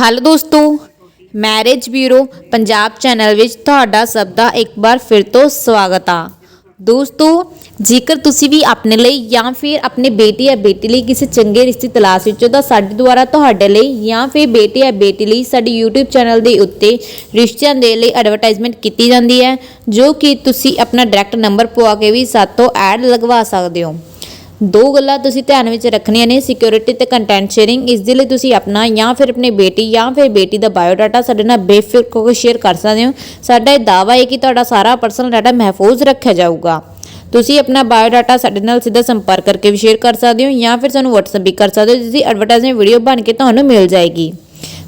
Hello ਦੋਸਤੋ marriage bureau Punjab channel ਵਿੱਚ ਤੁਹਾਡਾ ਸਭ ਦਾ ਇੱਕ ਵਾਰ ਫਿਰ ਤੋਂ ਸਵਾਗਤ ਆ। ਦੋਸਤੋ, ਜੇਕਰ ਤੁਸੀਂ ਵੀ ਆਪਣੇ ਲਈ ਜਾਂ ਫਿਰ ਆਪਣੇ ਬੇਟੀ ਜਾਂ ਬੇਟੀ ਲਈ ਕਿਸੇ ਚੰਗੇ ਰਿਸ਼ਤੇ ਤਲਾਸ਼ ਵਿੱਚ ਹੋ ਤਾਂ ਸਾਡੇ ਦੁਆਰਾ ਤੁਹਾਡੇ ਲਈ ਜਾਂ ਫਿਰ ਬੇਟੀ ਜਾਂ ਬੇਟੀ ਲਈ ਸਾਡੇ YouTube ਚੈਨਲ ਦੇ ਉੱਤੇ ਰਿਸ਼ਤਿਆਂ ਦੇ ਲਈ ਐਡਵਰਟਾਈਜ਼ਮੈਂਟ ਕੀਤੀ ਜਾਂਦੀ ਹੈ, ਜੋ ਕਿ ਤੁਸੀਂ ਆਪਣਾ ਡਾਇਰੈਕਟ ਨੰਬਰ ਪਵਾ ਕੇ ਵੀ ਸਾਤੋਂ ਐਡ ਲਗਵਾ ਸਕਦੇ ਹੋ। ਦੋ ਗੱਲਾਂ ਤੁਸੀਂ ਧਿਆਨ ਵਿੱਚ ਰੱਖਣੀਆਂ ਨੇ ਸਿਕਿਉਰਿਟੀ ਤੇ ਕੰਟੈਂਟ ਸ਼ੇਅਰਿੰਗ ਇਸ ਦੇ ਲਈ ਤੁਸੀਂ ਆਪਣਾ ਜਾਂ ਫਿਰ ਆਪਣੀ ਬੇਟੀ ਜਾਂ ਫਿਰ ਬੇਟੀ ਦਾ ਬਾਇਓਡਾਟਾ ਸਾਡੇ ਨਾਲ ਬੇਫਿਕਰ ਹੋ ਕੇ ਸ਼ੇਅਰ ਕਰ ਸਕਦੇ ਹੋ। ਸਾਡਾ ਇਹ ਦਾਅਵਾ ਹੈ ਕਿ ਤੁਹਾਡਾ ਸਾਰਾ ਪਰਸਨਲ ਡਾਟਾ ਮਹਿਫੂਜ਼ ਰੱਖਿਆ ਜਾਊਗਾ। ਤੁਸੀਂ ਆਪਣਾ ਬਾਇਓਡਾਟਾ ਸਾਡੇ ਨਾਲ ਸਿੱਧਾ ਸੰਪਰਕ ਕਰਕੇ ਵੀ ਸ਼ੇਅਰ ਕਰ ਸਕਦੇ ਹੋ ਜਾਂ ਫਿਰ ਸਾਨੂੰ WhatsApp ਵੀ ਕਰ ਸਕਦੇ ਹੋ, ਜਿਸ ਦੀ ਐਡਵਰਟਾਈਜ਼ਮੈਂਟ ਵੀਡੀਓ ਬਣ ਕੇ ਤੁਹਾਨੂੰ ਮਿਲ ਜਾਏਗੀ।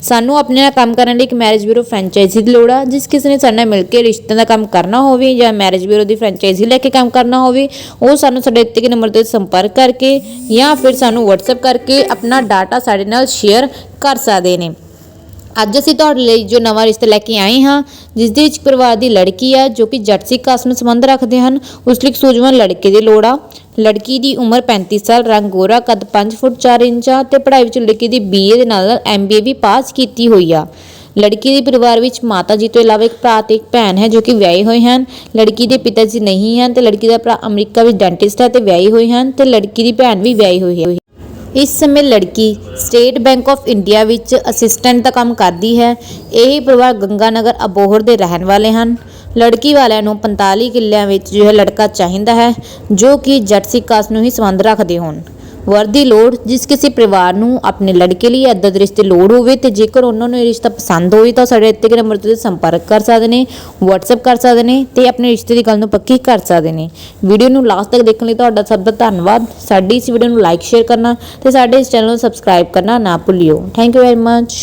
ਸਾਨੂੰ ਆਪਣੇ ਨਾਲ ਕੰਮ ਕਰਨ ਲਈ ਇੱਕ ਮੈਰਿਜ ਬਿਊਰੋ ਫਰੈਂਚਾਈਜ਼ੀ ਦੀ ਲੋੜ ਆ, ਜਿਸ ਕਿਸੇ ਨੇ ਸਾਡੇ ਨਾਲ ਮਿਲ ਕੇ ਰਿਸ਼ਤਿਆਂ ਦਾ ਕੰਮ ਕਰਨਾ ਹੋਵੇ ਜਾਂ ਮੈਰਿਜ ਬਿਊਰੋ ਦੀ ਫਰੈਂਚਾਈਜ਼ੀ ਲੈ ਕੇ ਕੰਮ ਕਰਨਾ ਹੋਵੇ, ਉਹ ਸਾਨੂੰ ਸਾਡੇ ਦਿੱਤੇ ਗਏ ਨੰਬਰ ਤੇ ਸੰਪਰਕ ਕਰਕੇ ਜਾਂ ਫਿਰ ਸਾਨੂੰ WhatsApp ਕਰਕੇ ਆਪਣਾ ਡਾਟਾ ਸਾਡੇ ਨਾਲ ਸ਼ੇਅਰ ਕਰ ਸਕਦੇ ਨੇ। ਅੱਜ ਅਸੀਂ ਤੁਹਾਡੇ ਲਈ ਜੋ ਨਵਾਂ ਰਿਸ਼ਤਾ ਲੈ ਕੇ ਆਏ ਹਾਂ ਜਿਸ ਦੇ ਵਿੱਚ ਪਰਿਵਾਰ ਦੀ ਲੜਕੀ ਆ, ਜੋ ਕਿ ਜੱਟ ਸਿੱਖ ਕਾਸਟ ਨਾਲ ਸੰਬੰਧ ਰੱਖਦੇ ਹਨ, ਉਸ ਲਈ ਇੱਕ ਸੂਝਵਾਨ ਲੜਕੇ ਦੀ ਲੋੜ ਆ। ਲੜਕੀ ਦੀ ਉਮਰ 35 ਸਾਲ, ਰੰਗ ਗੋਰਾ, ਕੱਦ 5 ਫੁੱਟ 4 ਇੰਚ ਆ ਤੇ ਪੜ੍ਹਾਈ ਵਿੱਚ ਲੜਕੀ ਦੀ ਬੀਏ ਦੇ ਨਾਲ ਨਾਲ ਐਮਬੀਏ ਵੀ ਪਾਸ ਕੀਤੀ ਹੋਈ ਆ। ਲੜਕੀ ਦੇ ਪਰਿਵਾਰ ਵਿੱਚ ਮਾਤਾ ਜੀ ਤੋਂ ਇਲਾਵਾ ਇੱਕ ਭਰਾ ਤੇ ਇੱਕ ਭੈਣ ਹੈ ਜੋ ਕਿ ਵਿਆਹੇ ਹੋਏ ਹਨ। ਲੜਕੀ ਦੇ ਪਿਤਾ ਜੀ ਨਹੀਂ ਹਨ ਤੇ ਲੜਕੀ ਦਾ ਭਰਾ ਅਮਰੀਕਾ ਵਿੱਚ ਡੈਂਟਿਸਟ ਹੈ ਤੇ ਵਿਆਹੀ ਹੋਏ ਹਨ ਤੇ ਲੜਕੀ ਦੀ ਭੈਣ ਵੀ ਵਿਆਹੀ ਹੋਈ ਹੈ। ਇਸ ਸਮੇਂ ਲੜਕੀ ਸਟੇਟ ਬੈਂਕ ਆਫ ਇੰਡੀਆ ਵਿੱਚ ਅਸਿਸਟੈਂਟ ਦਾ ਕੰਮ ਕਰਦੀ ਹੈ। ਇਹ ਪਰਿਵਾਰ ਗੰਗਾਨਗਰ ਅਬੋਹਰ ਦੇ ਰਹਿਣ ਵਾਲੇ ਹਨ। ਲੜਕੀ ਵਾਲਿਆਂ ਨੂੰ 45 ਕਿੱਲਿਆਂ ਵਿੱਚ ਜੋ ਹੈ ਲੜਕਾ ਚਾਹੀਦਾ ਹੈ, ਜੋ ਕਿ ਜੱਟ ਸਿੱਖ ਨੂੰ ਹੀ ਸੰਬੰਧ ਰੱਖਦੇ ਹੋਣ। ਵਰ ਦੀ ਲੋੜ, ਜਿਸ ਕਿਸੇ ਪਰਿਵਾਰ ਨੂੰ ਆਪਣੇ ਲੜਕੇ ਲਈ ਏਦਾਂ ਦੇ ਰਿਸ਼ਤੇ ਲੋੜ ਹੋਵੇ ਤੇ ਜੇਕਰ ਉਹਨਾਂ ਨੂੰ ਇਹ ਰਿਸ਼ਤਾ ਪਸੰਦ ਹੋਵੇ ਤਾਂ ਸਾਡੇ ਇੱਥੇ ਦੇ ਨੰਬਰ ਤੇ ਸੰਪਰਕ ਕਰ ਸਕਦੇ ਨੇ, WhatsApp ਕਰ ਸਕਦੇ ਨੇ ਤੇ ਆਪਣੇ ਰਿਸ਼ਤੇ ਦੀ ਗੱਲ ਨੂੰ ਪੱਕੀ ਕਰ ਸਕਦੇ ਨੇ। ਵੀਡੀਓ ਨੂੰ ਲਾਸਟ ਤੱਕ ਦੇਖਣ ਲਈ ਤੁਹਾਡਾ ਸਭ ਦਾ ਧੰਨਵਾਦ। ਸਾਡੀ ਇਸ ਵੀਡੀਓ ਨੂੰ ਲਾਈਕ ਸ਼ੇਅਰ ਕਰਨਾ ਤੇ ਸਾਡੇ ਇਸ ਚੈਨਲ ਨੂੰ ਸਬਸਕ੍ਰਾਈਬ ਕਰਨਾ ਨਾ ਭੁੱਲਿਓ। Thank you very much